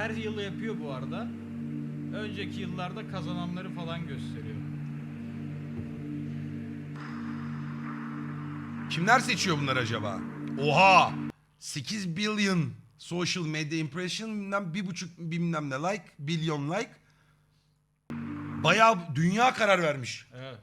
her yıl yapıyor bu arada. Önceki yıllarda kazananları falan gösteriyor. Kimler seçiyor bunları acaba? Oha! 8 billion social media impression bilmem bir buçuk bilmem ne like, billion like. Bayağı dünya karar vermiş. Evet.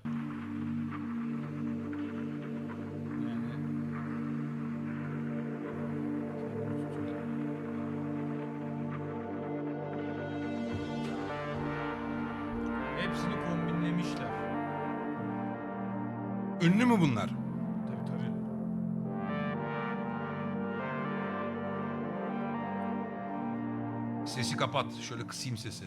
Ünlü mü bunlar? Tabii tabii. Sesi kapat. Şöyle kısayım sesi.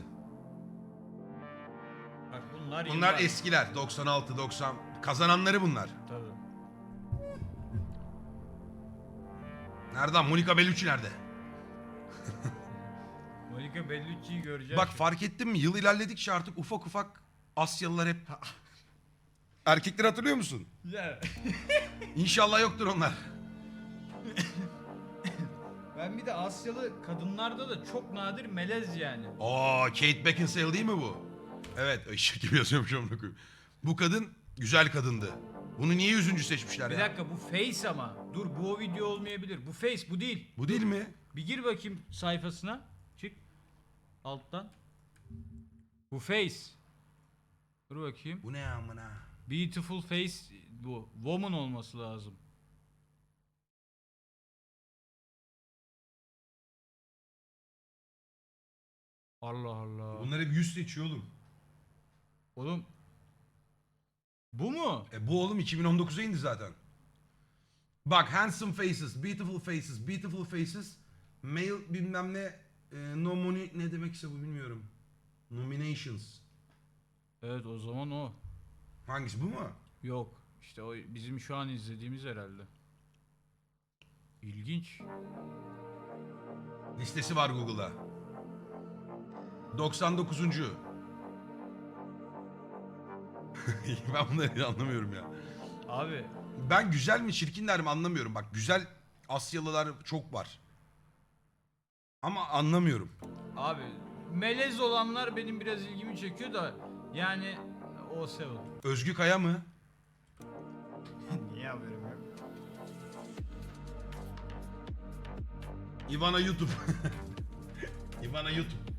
Bak bunlar Bunlar yıllar. eskiler. 96, 90. Kazananları bunlar. Tabii. Nereden? Monica Bellucci nerede? Monica Bellucci'yi göreceğiz. Bak fark ettin mi? Yıl ilerledikçe artık ufak ufak Asyalılar hep... Erkekleri hatırlıyor musun? Ya. İnşallah yoktur onlar. Ben bir de Asyalı kadınlarda da çok nadir melez yani. Aa Kate Beckinsale değil mi bu? Evet. Işık gibi yazıyormuş amına koyayım. Bu kadın güzel kadındı. Bunu niye yüzüncü seçmişler Bir ya? dakika bu face ama. Dur bu o video olmayabilir. Bu face bu değil. Bu değil mi? Bir gir bakayım sayfasına. Çık. Alttan. Bu face. Dur bakayım. Bu ne amına? Beautiful face bu. Woman olması lazım. Allah Allah. Bunlar hep yüz seçiyor oğlum. Oğlum. Bu mu? E bu oğlum 2019'a indi zaten. Bak handsome faces, beautiful faces, beautiful faces, male bilmem ne, e, nomini ne demekse bu bilmiyorum. Nominations. Evet o zaman o. Hangisi bu mu? Yok. İşte o bizim şu an izlediğimiz herhalde. İlginç. Listesi var Google'da. 99. ben bunları anlamıyorum ya. Abi Ben güzel mi çirkinler mi anlamıyorum. Bak güzel Asyalılar çok var. Ama anlamıyorum. Abi melez olanlar benim biraz ilgimi çekiyor da yani o seven. Özgü Kaya mı? Niye haberim yok? Ivana YouTube. Ivana YouTube.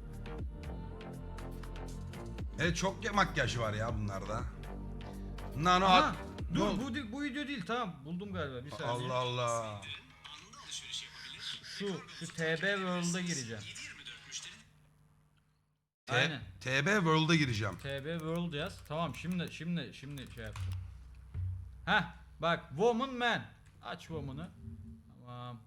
Evet çok ya- makyaj var ya bunlarda. Nano Aha, at. dur No- bu, bu video değil tamam buldum galiba bir saniye. Allah Allah. Şu şu TB World'a gireceğim. T- Aynen. TB World'a gireceğim. TB World yaz. Tamam şimdi şimdi şimdi şey yaptım. Heh bak Woman Man. Aç Woman'ı. Tamam.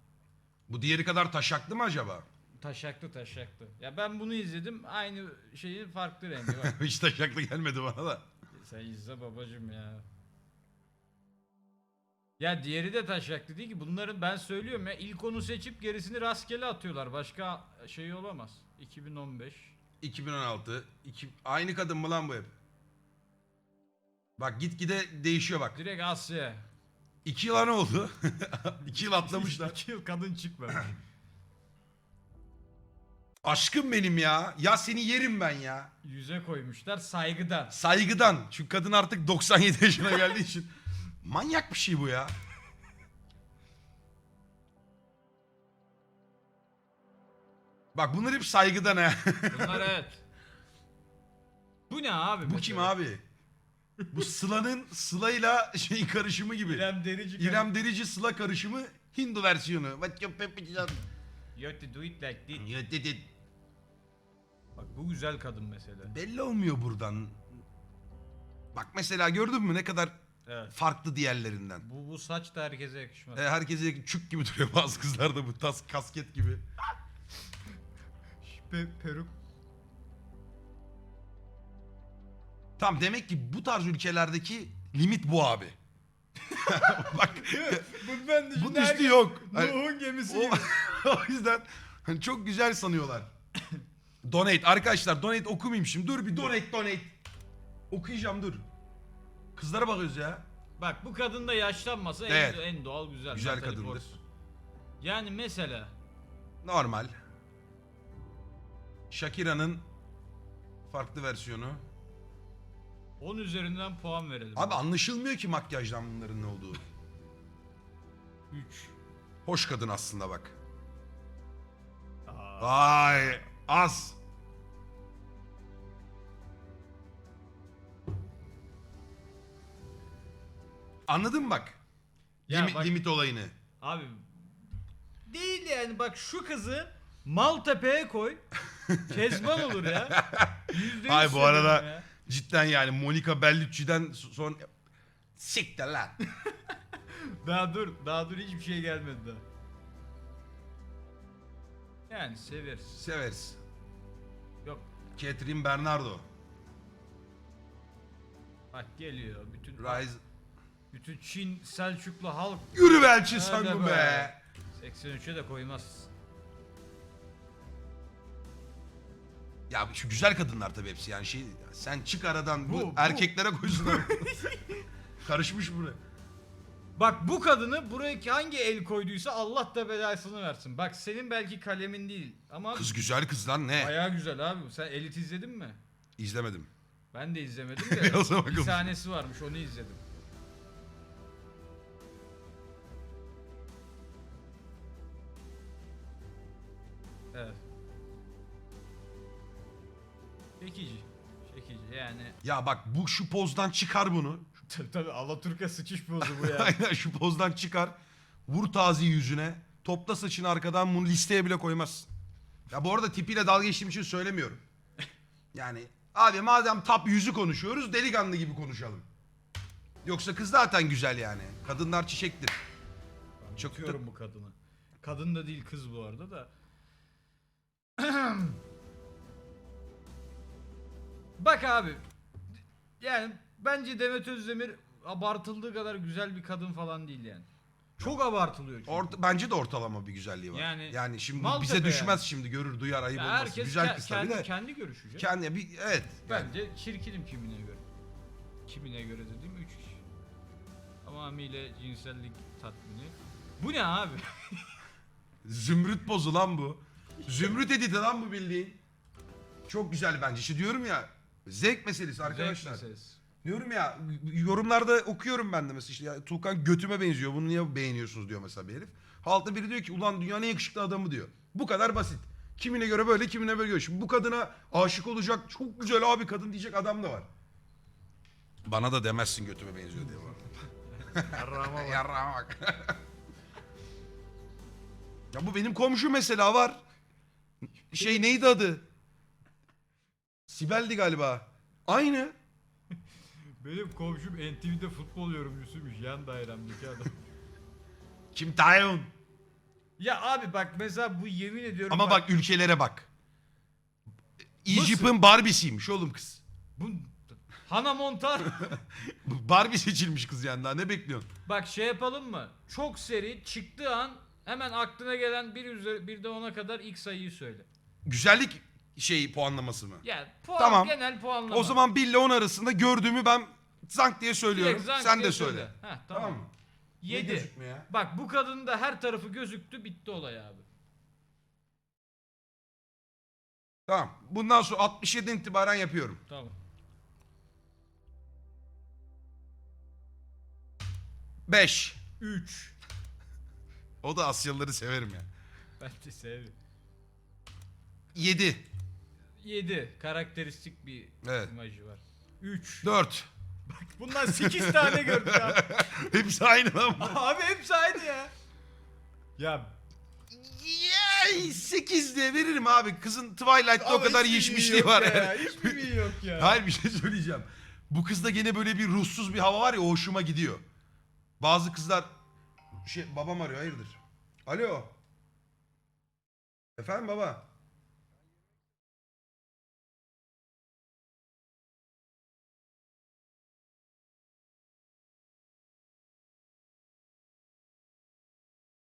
Bu diğeri kadar taşaklı mı acaba? Taşaklı taşaklı. Ya ben bunu izledim. Aynı şeyin farklı rengi bak. Hiç taşaklı gelmedi bana da. Sen izle babacım ya. Ya diğeri de taşaklı değil ki. Bunların ben söylüyorum ya ilk onu seçip gerisini rastgele atıyorlar. Başka şey olamaz. 2015. 2016. iki- Aynı kadın mı lan bu hep? Bak gitgide değişiyor bak. Direkt Asya. İki yıla ne oldu? İki yıl atlamışlar. 2 yıl kadın çıkmamış. Aşkım benim ya. Ya seni yerim ben ya. Yüze koymuşlar saygıdan. Saygıdan. Çünkü kadın artık 97 yaşına geldiği için. Manyak bir şey bu ya. Bak bunlar hep saygıdan ha. Bunlar evet. Bu ne abi? bu kim abi? Bu Sıla'nın Sıla'yla şeyin karışımı gibi. İrem Derici. İrem Derici Sıla karışımı Hindu versiyonu. What you yapacağım? You have to do it like this. Ya dedi- Bak bu güzel kadın mesela. Belli olmuyor buradan. Bak mesela gördün mü ne kadar Evet. farklı diğerlerinden. Bu, bu saç da herkese yakışmaz. E, herkese çük gibi duruyor bazı kızlarda bu tas kasket gibi. Pe- peruk. Tamam demek ki bu tarz ülkelerdeki limit bu abi. Bak Bundan düşün. bunun üstü yok. Nuh'un gemisi o, gibi. o yüzden hani çok güzel sanıyorlar. donate arkadaşlar donate okumayayım şimdi. Dur bir donate donate. Okuyacağım dur. Kızlara bakıyoruz ya. Bak bu kadın da yaşlanmasa Evet. en, en doğal güzel. Güzel Natalie kadındır. Portman. Yani mesela Normal. Shakira'nın farklı versiyonu. 10 üzerinden puan verelim. Abi anlaşılmıyor ki makyajdan bunların ne olduğu. 3. Hoş kadın aslında bak. Aa, Vay az. Anladın mı bak? Ya Limit, bak- limit olayını. abi değil yani bak şu kızı Maltepe'ye koy. Kezban olur ya. Yüzde yüz Ay bu söylüyorum arada ya. cidden yani Monica Bellucci'den son... Siktir lan. Daha dur, daha dur hiçbir şey gelmedi daha. Yani severiz. Severiz. Yok Catherine Bernardo. bak geliyor bütün Rise. bütün Çin Selçuklu halk Yürü belçi Hadi sandım be. be. 83'e de koymaz. Ya şu güzel kadınlar tabii hepsi yani şey sen çık aradan bu, Bu- bu- erkeklere koysunlar. Karışmış buraya. Bak bu kadını buraya hangi el koyduysa Allah da belasını versin. Bak senin belki kalemin değil ama Kız güzel kız lan ne? bayağı güzel abi. Sen Elit izledin mi? İzlemedim. Ben de izlemedim de bir konuş. sahnesi varmış onu izledim. Evet. Çekici. Çekici yani. Ya bak bu şu pozdan çıkar bunu. Tabii tabii Alaturka sıçış pozu bu ya. Aynen şu pozdan çıkar. Vur taziyi yüzüne. Topla saçını arkadan bunu listeye bile koymazsın. Ya bu arada tipiyle dalga geçtiğim için söylemiyorum. Yani abi madem top yüzü konuşuyoruz delikanlı gibi konuşalım. Yoksa kız zaten güzel yani. Kadınlar çiçektir. Ben Çok bu kadını. Kadın da değil kız bu arada da. Bak abi. Yani bence Demet Özdemir abartıldığı kadar güzel bir kadın falan değil yani. Çok abartılıyor çünkü. Orta, bence de ortalama bir güzelliği var. Yani, Yani şimdi Maltepe bize düşmez yani. şimdi görür duyar ayıp Ya olmaz. herkes Güzel kız tabii de. kendi görüşü. Kendi bir evet. yani. Bence çirkinim kimine göre. Kimine göre dediğim 3 kişi. Tamamıyla cinsellik tatmini. Bu ne abi? Zümrüt pozu lan bu. Zümrüt editi lan bu bildiğin. Çok güzel bence. İşte diyorum ya zevk meselesi arkadaşlar. Meselesi. Diyorum ya yorumlarda okuyorum ben de mesela işte ya, Tuğkan götüme benziyor bunu niye beğeniyorsunuz diyor mesela bir herif. Halkta biri diyor ki ulan dünyanın en yakışıklı adamı diyor. Bu kadar basit. Kimine göre böyle kimine böyle. Şimdi bu kadına aşık olacak çok güzel abi kadın diyecek adam da var. Bana da demezsin götüme benziyor diye var. Yarrağıma bak. Yarrağa bak. ya bu benim komşu mesela var. Şey neydi adı? Sibel'di galiba. Aynı. Benim komşum NTV'de futbol yorumcusuymuş yan dairemdeki adam. Kim Taehyung. ya abi bak mesela bu yemin ediyorum Ama bak ülkelere bak. Egypt'in Barbie'siymiş oğlum kız. bu Hana Montar Barbie seçilmiş kız yani daha ne bekliyorsun? bak şey yapalım mı? Çok seri çıktığı an hemen aklına gelen bir üzeri bir de ona kadar ilk sayıyı söyle. Güzellik şey puanlaması mı? Yani puan Tamam. genel puanlama. O zaman 1 ile 10 arasında gördüğümü ben zank diye söylüyorum. Direkt zank Sen diye de söyle. Heh, Tamam tamam. mı? 7. Ne gözükme ya? Bak bu kadının da her tarafı gözüktü bitti olay abi. Tamam. Bundan sonra 67'den itibaren yapıyorum. Tamam. 5. 3. O da Asyalıları severim ya. Ben de seviyorum. 7. 7. Karakteristik bir Evet. imajı var. 3. 4. Bundan 8 tane gördük abi. Hepsi aynı lan abi hepsi aynı ya. Ya Yay! 8 diye veririm abi. Kızın Twilight'ta o kadar yiyişmişliği var. yani. Hiçbir iyi yok ya. Hayır bir şey söyleyeceğim. Bu kızda gene böyle bir ruhsuz bir hava var ya o hoşuma gidiyor. Bazı kızlar şey babam arıyor hayırdır? Alo. Efendim baba.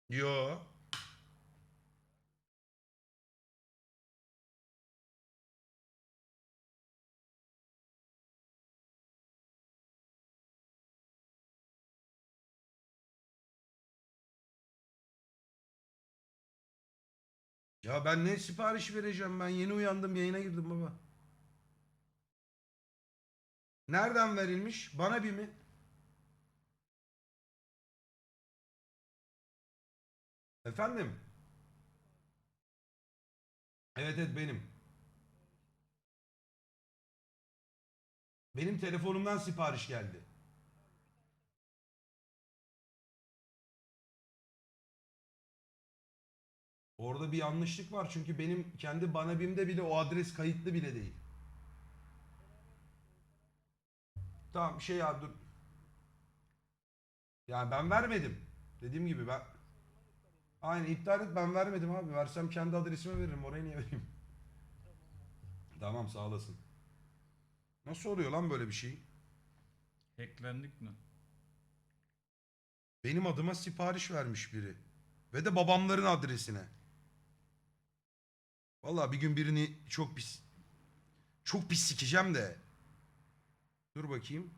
Yo. Ya ben ne sipariş vereceğim ben yeni uyandım yayına girdim baba. Nereden verilmiş? Bana bir mi? Efendim? Evet evet benim. Benim telefonumdan sipariş geldi. Orada bir yanlışlık var çünkü benim kendi bana bimde bile o adres kayıtlı bile değil. Tamam şey ya dur. Yani ben vermedim. Dediğim gibi ben Aynen iptal et ben vermedim abi. Versem kendi adresime veririm. Oraya niye vereyim? Tamam sağ olasın. Nasıl oluyor lan böyle bir şey? Hacklendik mi? Benim adıma sipariş vermiş biri. Ve de babamların adresine. Vallahi bir gün birini çok pis çok pis sikeceğim de. Dur bakayım.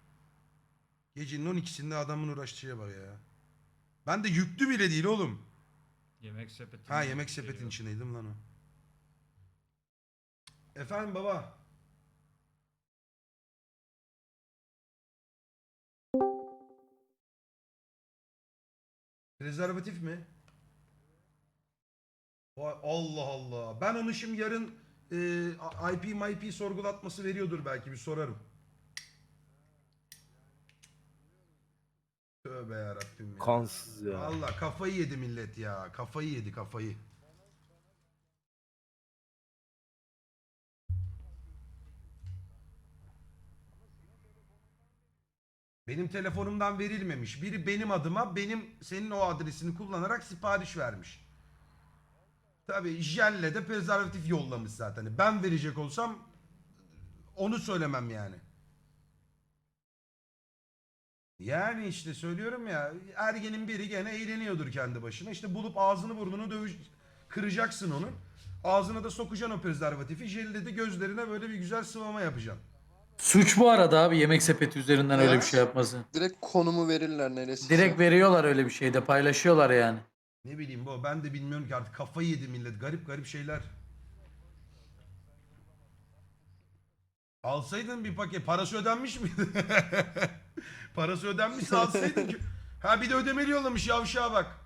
Gecenin 12'sinde adamın uğraştığı bak ya. Ben de yüklü bile değil oğlum. Yemek sepeti. Ha yemek sepetin içindeydim lan o. Efendim baba. Rezervatif mi? Vay Allah Allah. Ben onu şimdi yarın e, IP MIP sorgulatması veriyordur belki bir sorarım. Tövbe yarabbim ya. Kansız ya. Valla kafayı yedi millet ya. Kafayı yedi kafayı. Benim telefonumdan verilmemiş. Biri benim adıma benim senin o adresini kullanarak sipariş vermiş. Tabi jelle de prezervatif yollamış zaten. Ben verecek olsam onu söylemem yani. Yani işte söylüyorum ya ergenin biri gene eğleniyordur kendi başına. İşte bulup ağzını burnunu dövüş kıracaksın onun. Ağzına da sokacaksın o prezervatifi. Jelle de gözlerine böyle bir güzel sıvama yapacaksın. Suç bu arada abi yemek sepeti üzerinden öyle bir şey yapması. Direkt konumu verirler neresi. Direkt veriyorlar öyle bir şeyde paylaşıyorlar yani. Ne bileyim bu ben de bilmiyorum ki artık kafayı yedi millet. Garip garip şeyler. Alsaydın bir paket. Parası ödenmiş miydi? Parası ödenmişse alsaydın ki. Ha bir de ödemeli yollamış yavşağa bak.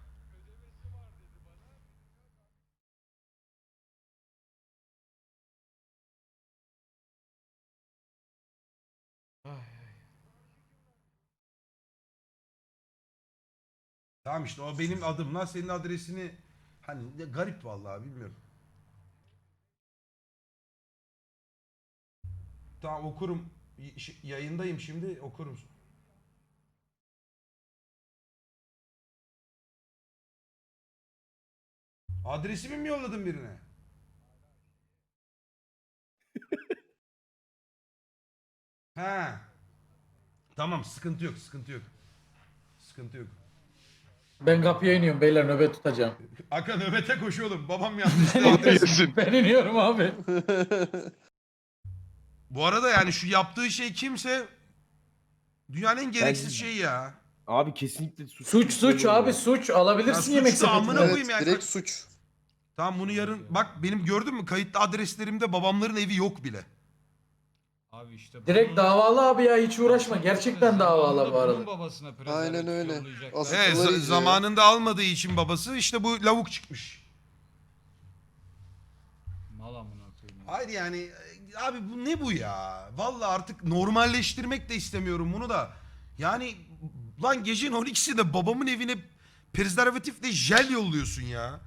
Tamam işte o benim adımla senin adresini hani de garip vallahi bilmiyorum. Tamam okurum. Y- Yayındayım şimdi okurum. Adresimi mi yolladın birine? ha. Tamam sıkıntı yok sıkıntı yok. Sıkıntı yok. Ben kapıya iniyorum beyler nöbet tutacağım. Aka nöbete koş oğlum. Babam yanlışlıkla adres. ben iniyorum abi. Bu arada yani şu yaptığı şey kimse dünyanın en gereksiz Ben- şeyi ya. Abi kesinlikle suç. Suç suç abi suç Ya alabilirsin suç yemek da amına evet koyayım yani. direkt suç. Tamam bunu yarın bak benim gördün mü kayıtlı adreslerimde babamların evi yok bile. Abi işte Direkt davalı abi ya hiç uğraşma. Gerçekten davalı bu arada. babasına Aynen öyle. Asıl- Evet za- zamanında almadığı için babası işte bu lavuk çıkmış. Mal amına koyayım. ya. Hayır yani e, abi bu ne bu ya? Vallahi artık normalleştirmek de istemiyorum bunu da. Yani lan gecenin 12'sinde babamın evine prezervatifle jel yolluyorsun ya.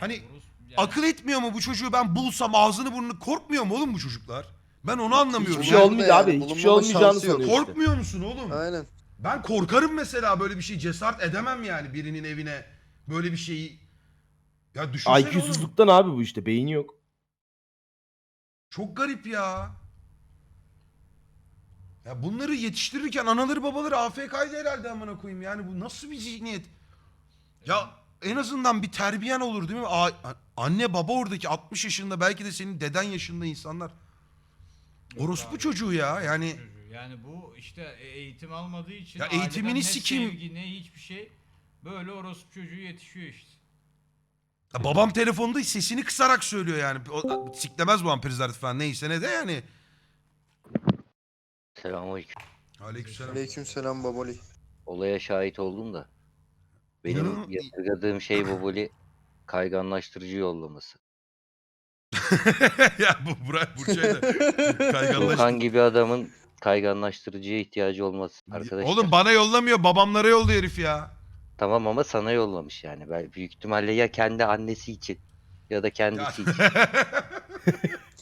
Hani yani Akıl etmiyor mu bu çocuğu ben bulsam ağzını burnunu korkmuyor mu oğlum bu çocuklar? Ben onu anlamıyorum. Hiçbir şey da olmayacak abi. yani, Hiçbir şey olmayacağını sanıyor işte. Korkmuyor musun oğlum? Aynen. Ben korkarım mesela böyle bir şey cesaret edemem yani birinin evine böyle bir şeyi. Ya düşünsene. IQ'suzluktan abi bu işte. Beyni yok. Çok garip ya. Ya bunları yetiştirirken anaları babaları AFK'ydı herhalde amına koyayım. Yani bu nasıl bir zihniyet? Ya en azından bir terbiyen olur değil mi? A- anne baba oradaki 60 yaşında belki de senin deden yaşında insanlar. Orospu çocuğu ya yani. çocuğu. Yani bu işte e- eğitim almadığı için Ya aileden eğitimini ne sikeyim. sevgi ne hiçbir şey böyle orospu çocuğu yetişiyor işte. Ya babam telefonda sesini kısarak söylüyor yani. O, siklemez bu amperizler falan neyse ne de yani. Selamünaleyküm. Aleykümselam. Aleykümselam baboli. Olaya şahit oldum da. Benim İnanın- yadırgadığım şey Boboli kayganlaştırıcı yollaması. ya bu Burak Burçay da kayganlaş. Okan gibi adamın kayganlaştırıcıya ihtiyacı olması. Arkadaşlar Oğlum bana yollamıyor babamlara yolluyor herif ya. tamam ama sana yollamış yani. Ben büyük ihtimalle ya kendi annesi için ya da kendisi için.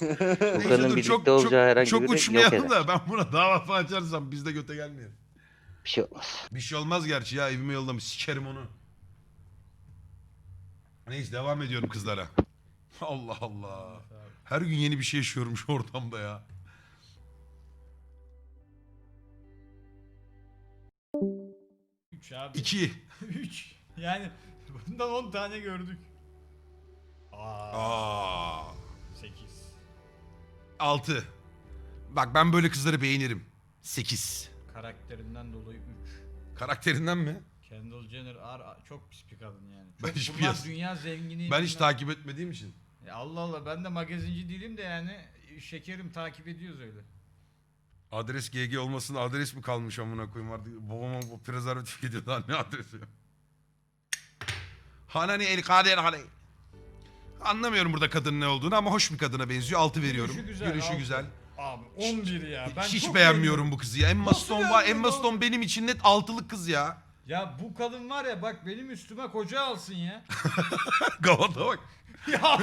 Neyse Okan'ın dur, birlikte olacağı herhangi çok biri yok uçmayalım eder. da ben buna dava falan açarsam biz de göte gelmiyor. Bir şey olmaz. Bir şey olmaz gerçi ya evime yollamış sikerim onu. Neyse devam ediyorum kızlara. Allah Allah. Her gün yeni bir şey yaşıyorum şu ortamda ya. Üç abi. İki. 3. Yani bundan 10 tane gördük. Aa, Aa. 8. Altı. Bak ben böyle kızları beğenirim. Sekiz. Karakterinden dolayı 3. Karakterinden mi? Kendall Jenner ar, çok pis bir kadın yani. Ben Çok, hiç bunlar piyas- dünya zengini. Ben hiç takip etmediğim için. Ya Allah Allah ben de magazinci değilim de yani şekerim takip ediyoruz öyle. Adres GG olmasın adres mi kalmış amına koyayım vardı. Babama bu prezervatif gidiyor daha ne adresi. Hanani el kader hani. Anlamıyorum burada kadının ne olduğunu ama hoş bir kadına benziyor. Altı veriyorum. Gülüşü güzel, altı. güzel. Abi 11 ya. Ben Hiç çok beğenmiyorum bu kızı ya. Emma Nasıl Stone var. beğenmiyorsun Emma oğlum? Stone benim için net altılık kız ya. Ya bu kadın var ya bak benim üstüme koca alsın ya. Gavada bak. ya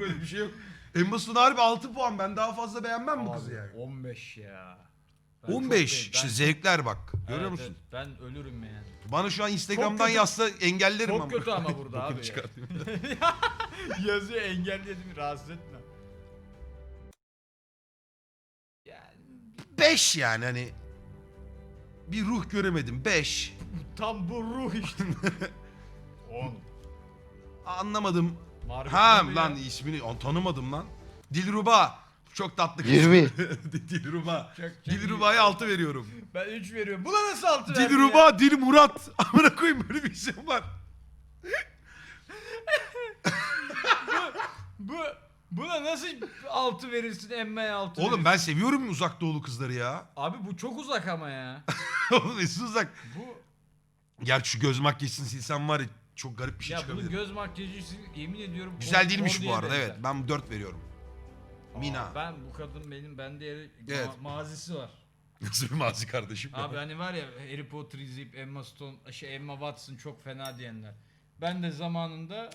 Böyle bir şey yok. Emma Stone harbi 6 puan. Ben daha fazla beğenmem bu kızı Abi, yani. 15 ya. Ben çok 15. beğen- İşte ben- zevkler bak. Görüyor Evet, musun? evet, ben ölürüm yani. Bana şu an Instagram'dan kötü- yazsa engellerim Çok ama. kötü ama burada abi ya. Yazıyor engelledim rahatsız etme. 5 yani hani. Bir ruh göremedim. 5. tam bu ruh işte. 10. Anlamadım. Margot Ha lan ya. ismini Aa, tanımadım lan. Dilruba. Çok tatlı kız. 20. Dilruba. Çok- çok Dilruba'ya iyi. 6 veriyorum. Ben 3 veriyorum. Buna nasıl 6 verdin ya? Dilruba, Dil Murat. Amına koyayım böyle bir isim var. Bu buna nasıl 6 verirsin emmeye 6 Oğlum ben seviyorum uzak doğulu kızları ya. Abi bu çok uzak ama ya. Oğlum esin uzak. Bu Gerçi şu göz makyajını silsem var ya çok garip bir şey ya bunun çıkabilir. göz makyajı yemin ediyorum Güzel değilmiş bu arada evet. Ben 4 veriyorum. Aa, Mina. Ben bu kadın benim bende yeri Evet. ma- mazisi var. Nasıl bir mazi kardeşim? ya? Abi hani var ya Harry Potter izleyip Emma Stone, şey Emma Watson çok fena diyenler. Ben de zamanında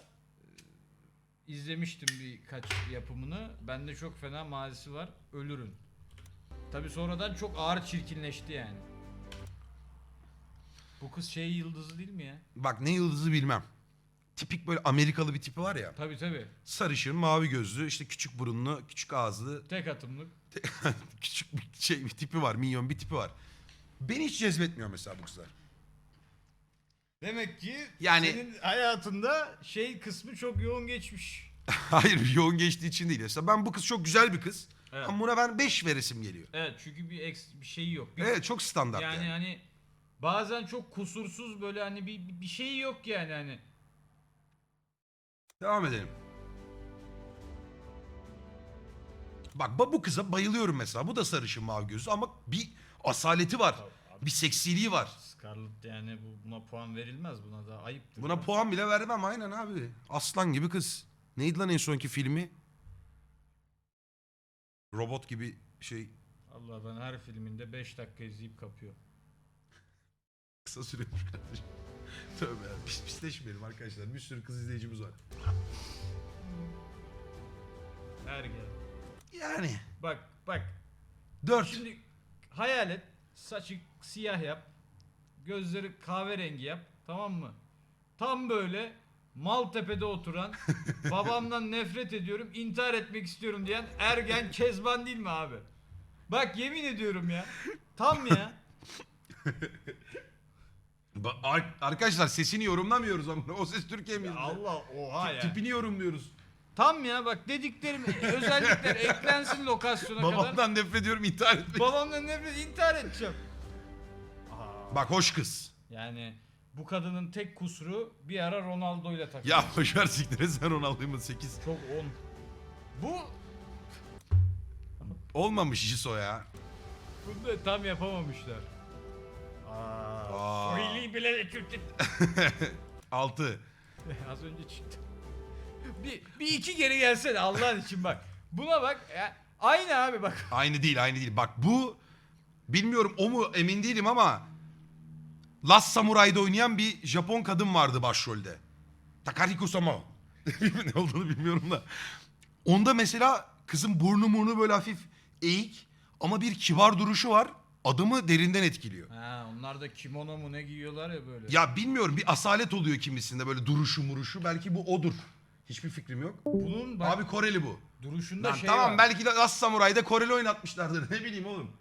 izlemiştim birkaç yapımını. Bende çok fena mazisi var. Ölürüm. Tabi sonradan çok ağır çirkinleşti yani. Bu kız şey yıldızı değil mi ya? Bak ne yıldızı bilmem. Tipik böyle Amerikalı bir tipi var ya. Tabi tabi. Sarışın, mavi gözlü, işte küçük burunlu, küçük ağızlı, Tek atımlık. küçük bir şey bir tipi var, minyon bir tipi var. Beni hiç cezbetmiyor mesela bu kızlar. Demek ki Yani- senin hayatında şey kısmı çok yoğun geçmiş. Hayır yoğun geçtiği için değil. Mesela ben bu kız çok güzel bir kız. Evet. Ama buna ben 5 veresim geliyor. Evet çünkü bir eks bir şeyi yok. Bir Evet çok standart yani, yani. hani bazen çok kusursuz böyle hani bir bir şey yok yani hani. Devam edelim. Bak ba- bu kıza bayılıyorum mesela. Bu da sarışın mavi gözlü ama bir asaleti var. Bir seksiliği var. Scarlett yani bu buna puan verilmez buna da ayıptır. Buna puan bile vermem aynen abi. Aslan gibi kız. Neydi lan en sonki filmi? Robot gibi şey. Allah ben her filminde 5 dakika izleyip kapıyor. Kısa sürüyormuş kardeşim. Tövbe ya. Pis pisleşmeyelim arkadaşlar. Bir sürü kız izleyicimiz var. Her gel. Yani. Bak bak Dört. şimdi hayal et saçı siyah yap. Gözleri kahverengi yap tamam mı? Tam böyle Maltepe'de oturan babamdan nefret ediyorum intihar etmek istiyorum diyen ergen Kezban değil mi abi? Bak yemin ediyorum ya. Tam ya. Ba- ar- arkadaşlar sesini yorumlamıyoruz ama o ses Türkiye mi? Allah oha ya. Tipini yorumluyoruz. Tam ya bak dediklerim özellikler eklensin lokasyona kadar. Babamdan nefret ediyorum intihar etmek. Babamdan nefret intihar edeceğim. Bak hoş kız. yani Bu kadının tek kusuru bir ara Ronaldo ile takıldı. Ya boşver siktir sen Ronaldo'yu 8. Çok on. Bu Olmamış Jiso ya. bunu da tam yapamamışlar. Aa. Hileyi bile de Türk 6. Az önce çıktı. Bir, bir iki geri gelsene Allah'ın için bak. Buna bak. Ya, aynı abi bak. Aynı değil aynı değil. Bak bu bilmiyorum o mu emin değilim ama Last Samurai'da oynayan bir Japon kadın vardı başrolde. Takariko Sama. ne olduğunu bilmiyorum da. Onda mesela kızın burnu burnu böyle hafif eğik ama bir kibar duruşu var. Adamı derinden etkiliyor. Ha, onlar da kimono mu ne giyiyorlar ya böyle. Ya bilmiyorum bir asalet oluyor kimisinde böyle duruşu muruşu. Belki bu odur. Hiçbir fikrim yok. Bunun bak Abi Koreli bu. duruşunda Lan şey tamam var. belki de Last Samurai'da Koreli oynatmışlardır. Ne bileyim oğlum.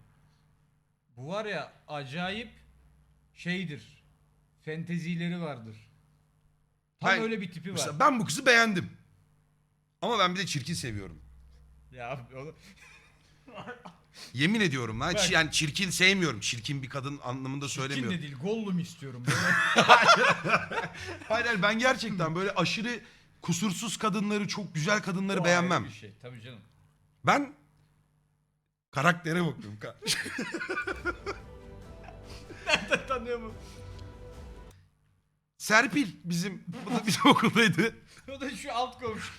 Bu var ya acayip şeydir. Fentezileri vardır. Tam Ben- öyle bir tipi var. Mesela ben bu kızı beğendim. Ama ben bir de çirkin seviyorum. Ya abi onu... Yemin ediyorum lan. Bak. Yani çirkin sevmiyorum. Çirkin bir kadın anlamında söylemiyorum. de değil Gollum istiyorum. Böyle. Hayır hayır ben gerçekten böyle aşırı kusursuz kadınları, çok güzel kadınları O beğenmem. Bir şey. Tabii canım. Ben karaktere bakıyorum. Ka- Tanıyor mu? Serpil bizim, bu da bizim okuldaydı. O da şu alt komşu.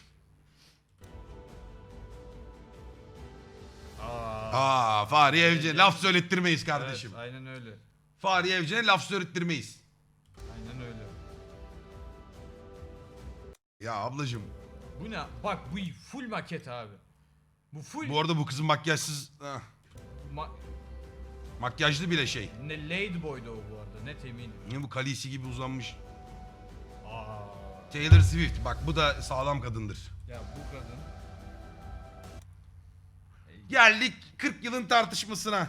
Aa, Aa Fahriye Evcen'e laf söylettirmeyiz kardeşim. Evet, aynen öyle. Fahriye Evcen'e laf söylettirmeyiz. Ya ablacığım Bu ne? Bak bu full maket abi. Bu full bu arada bu kızın makyajsız... ah, ma- makyajlı bile şey. ne Ladyboy'da o bu arada net eminim. Yine bu kalisi gibi uzanmış. Aa, Taylor Swift bak bu da sağlam kadındır. ya bu kadın Geldik 40 yılın tartışmasına.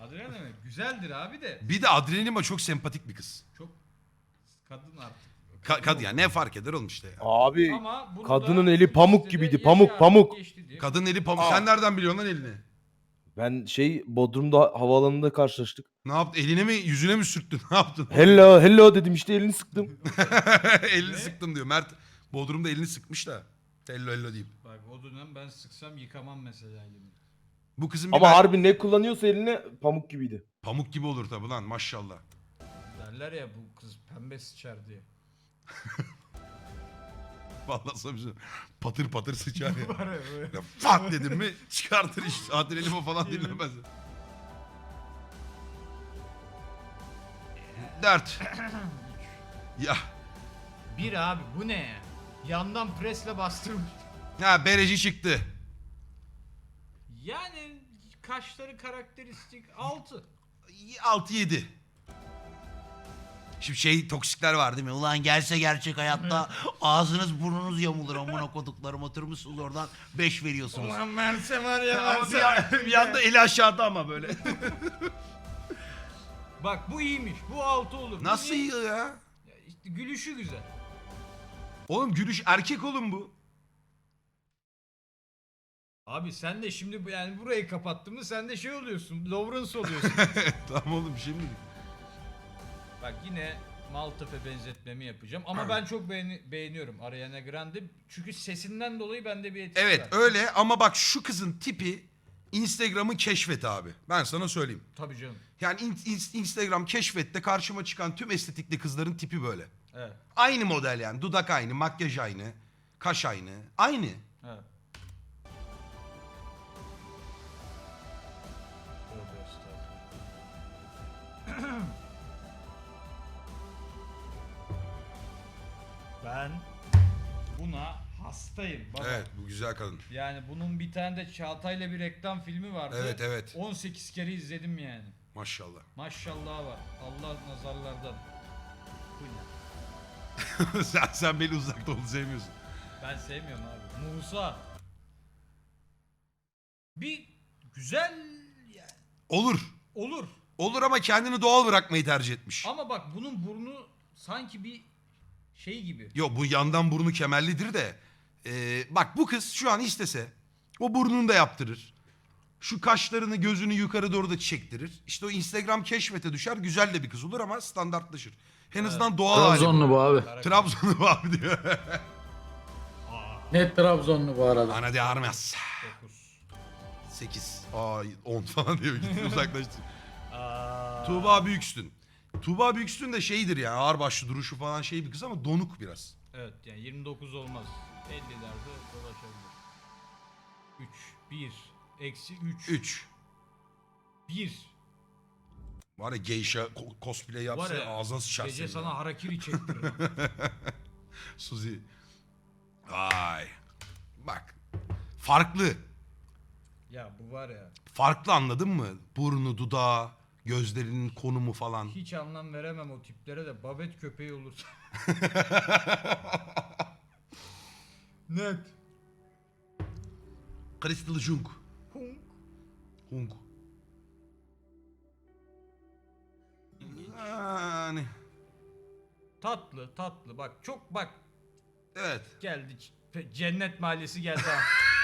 Adriana mı? Güzeldir abi de Bir de Adrenalin çok sempatik bir kız. çok kadın artık. Ka- kadın ya ne fark eder oğlum işte ya. Abi Ama bunu kadının da eli pamuk gibiydi, pamuk, pamuk. geçti diye. Kadın eli pamuk. Aa. Sen nereden biliyorsun lan elini? ben şey Bodrum'da havaalanında karşılaştık. Ne yaptın? Eline mi yüzüne mi sürttün? Ne yaptın? Hello hello dedim işte elini sıktım. elini Ne? sıktım diyor. Mert Bodrum'da elini sıkmış da. Hello hello deyip. Bak o dönem ben sıksam yıkamam mesela elimi. Bu kızın bir Ama ben- harbi ne kullanıyorsa eline pamuk gibiydi. pamuk gibi olur tabi lan maşallah. Derler ya bu kız pembe sıçar diye. Vallahi sana bir şey- patır patır sıçar ya. Var ya böyle. ya fat dedim mi çıkartır işte. Adrenalin o falan dinlemez. Dert. ya. Bir abi bu ne ya? Yandan presle bastırmış. Ha bereci çıktı. Yani kaşları karakteristik 6. 6-7. Şimdi şey toksikler var değil mi? Ulan gelse gerçek hayatta ağzınız burnunuz yamulur amına koduklarım oturmuşsunuz oradan 5 veriyorsunuz. Ulan Merse var ya Ama Merse. bir, yan- bir yanda eli aşağıda ama böyle. Bak bu iyiymiş. Bu 6 olur. Bu Nasıl iyi ya? Ya işte gülüşü güzel. Oğlum gülüş erkek oğlum bu. Abi sen de şimdi bu- yani burayı kapattın mı sen de şey oluyorsun. Lawrence oluyorsun. tamam oğlum dedik? Bak yine Maltepe benzetmemi yapacağım. Ama ben çok beğeni- beğeniyorum Ariana Grande. Çünkü sesinden dolayı bende bir etkisi Evet var. öyle ama bak şu kızın tipi Instagram'ı keşfet abi. Ben sana söyleyeyim. Tabii canım. Yani in- in- Instagram keşfette karşıma çıkan tüm estetikli kızların tipi böyle. Evet. Aynı model yani. Dudak aynı, makyaj aynı, kaş aynı. Aynı. Evet. Ben buna hastayım. Baba. Evet bu güzel kadın. Yani bunun bir tane de Çağatay'la bir reklam filmi vardı. Evet, evet. 18 kere izledim yani. Maşallah. Maşallah var. Allah nazarlardan. Bu ne? sen, sen beni uzakta ol sevmiyorsun. Ben sevmiyorum abi. Musa. Bir güzel yani Olur. olur. Olur ama kendini doğal bırakmayı tercih etmiş. Ama bak bunun burnu sanki bir şey gibi. Yo bu yandan burnu kemerlidir de. Ee, bak bu kız şu an istese o burnunu da yaptırır. Şu kaşlarını gözünü yukarı doğru da çektirir. İşte o Instagram keşfete düşer. Güzel de bir kız olur ama standartlaşır. En azından doğal hali. Trabzonlu bu abi. Trabzonlu bu abi diyor. Net Trabzonlu bu arada. Ana de Armas. dokuz. 8. Aa 10 falan diyor. Gitti uzaklaştı. Aa, Tuğba Büyükstün. Tuğba Büyükstün de şeydir ya ağırbaşlı duruşu falan şey bir kız ama donuk biraz. Evet yani 29 olmaz. 50'lerde dolaşabilir. 3, 1, eksi 3, 3. 1. Var ya geisha ko- cosplay yapsa Var ya, ağzına sıçar Gece senin sana harakiri çektiririm. Suzi. Vay. Bak. Farklı. ya bu var ya Farklı anladın mı? Burnu, dudağı, gözlerinin konumu falan. hiç anlam veremem o tiplere de babet köpeği olursa. Net. Crystal Jung. Hunk. Hung. Yani. Tatlı tatlı bak çok bak Evet. geldi cennet mahallesi geldi ha.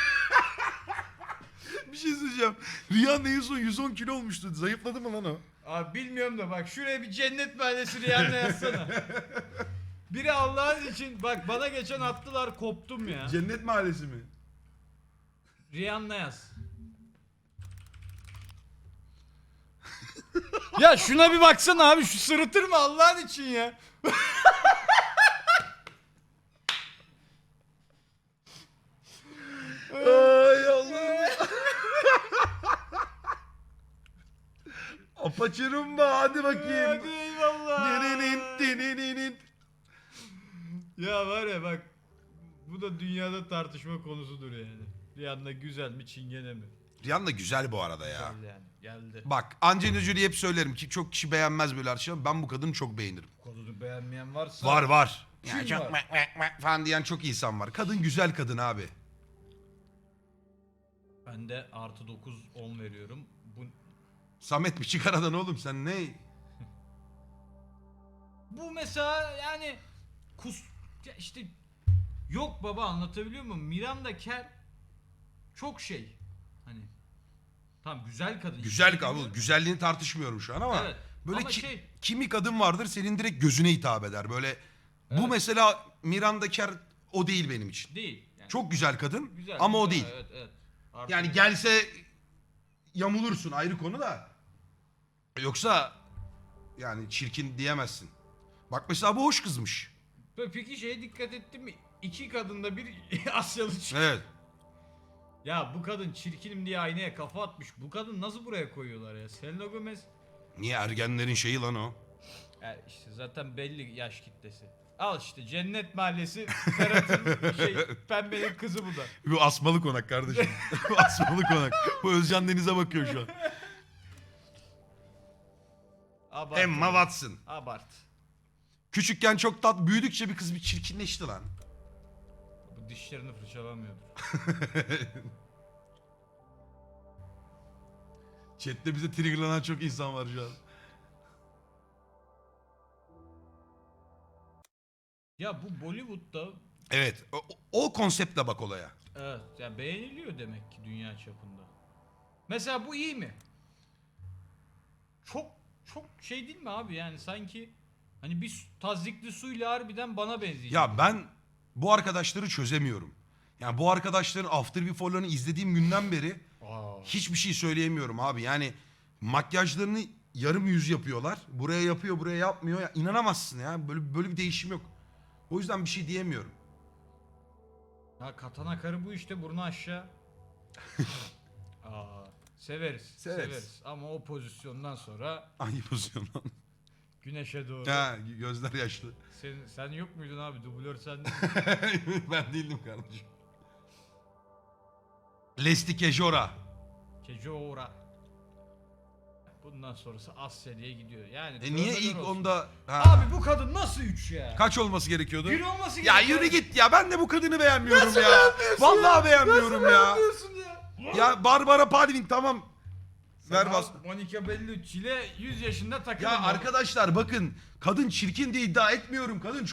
Bir şey söyleyeceğim. Rihanna en son 110 kilo olmuştu. Zayıfladı mı lan o? Abi bilmiyorum da bak şuraya bir cennet mahallesi Rihanna yazsana. Biri Allah'ın için bak bana geçen attılar koptum ya. Cennet mahallesi mi? Rihanna yaz. ya şuna bir baksana abi şu sırıtır mı Allah'ın için ya. Ay Allah'ım. Apaçırım da hadi bakayım. Hadi eyvallah. Dininin, dininin. Ya var ya bak bu da dünyada tartışma konusudur yani. Rihanna güzel mi çingene mi? Rihanna güzel bu arada ya. Güzel yani geldi. Bak Angelina Jolie'yi hep söylerim ki çok kişi beğenmez böyle arkadaşlar. Ben bu kadını çok beğenirim. Bu konuyu beğenmeyen varsa. Var var. Kim Yani çok var? mek mek mek falan diyen çok insan var. Kadın güzel kadın abi. Ben de artı 9 10 veriyorum. Samet bir çıkar aradan oğlum sen ne? bu mesela yani kus ya işte yok baba anlatabiliyor muyum? Miranda Kerr çok şey. Hani tam güzel kadın. Güzel abi. Güzelliğini tartışmıyorum şu an ama. Evet. Böyle Ama ki- şey- kimi kadın vardır senin direkt gözüne hitap eder. Böyle bu Evet. mesela Miranda Kerr o değil benim için. Değil. Yani Çok güzel kadın güzel, ama o değil. Evet evet. Yani gelse yamulursun ayrı konu da. Yoksa yani çirkin diyemezsin. Bak mesela bu hoş kızmış. Peki şeye dikkat ettin mi? İki kadında bir Asyalı çıktı. Evet. Ya bu kadın çirkinim diye aynaya kafa atmış. Bu kadın nasıl buraya koyuyorlar ya? Selena Gomez. Niye ergenlerin şeyi lan o? Ya işte zaten belli yaş kitlesi. Al işte Cennet Mahallesi Ferhat'ın şey pembenin kızı bu da. Bu asmalı konak kardeşim. bu asmalı konak. Bu Özcan Deniz'e bakıyor şu an. Abart. Emma Watson. Abart. Küçükken çok tat, büyüdükçe bir kız bir çirkinleşti lan. Bu dişlerini fırçalamıyordur. Chat'te bize triggerlanan çok insan var şu an. Ya bu Bollywood'da Evet, o, o konseptle bak olaya. evet ya beğeniliyor demek ki dünya çapında. Mesela bu iyi mi? Çok çok şey değil mi abi yani sanki hani bir su- tazyikli suyla harbiden bana benzeyecek. Ya ben bu arkadaşları çözemiyorum. Yani bu arkadaşların After Before'larını izlediğim günden beri Aa. hiçbir şey söyleyemiyorum abi. Yani makyajlarını yarım yüz yapıyorlar. Buraya yapıyor, buraya yapmıyor. Ya inanamazsın ya. Böyle böyle bir değişim yok. O yüzden bir şey diyemiyorum. Ya katana karı bu işte burnu aşağı. Aa, severiz, severiz. Ama o pozisyondan sonra Hangi pozisyon lan? güneşe doğru. ha, gözler yaşlı. Sen, sen yok muydun abi? Dublör sen ben değildim kardeşim. Lesti Kejora. Kejora. Bundan sonrası Asya diye gidiyor. Yani E niye ilk olsun. onda... Ha. Abi bu kadın nasıl 3 ya? Kaç olması gerekiyordu? Bir olması Ya gerekiyor. yürü git ya ben de bu kadını beğenmiyorum ya. Vallahi beğenmiyorum ya. Yapıyorsun ya. Ya Barbara Palvin tamam. Ver bas. Monica Bellucci ile 100 yaşında takılın. Ya arkadaşlar bakın kadın çirkin diye iddia etmiyorum. Kadın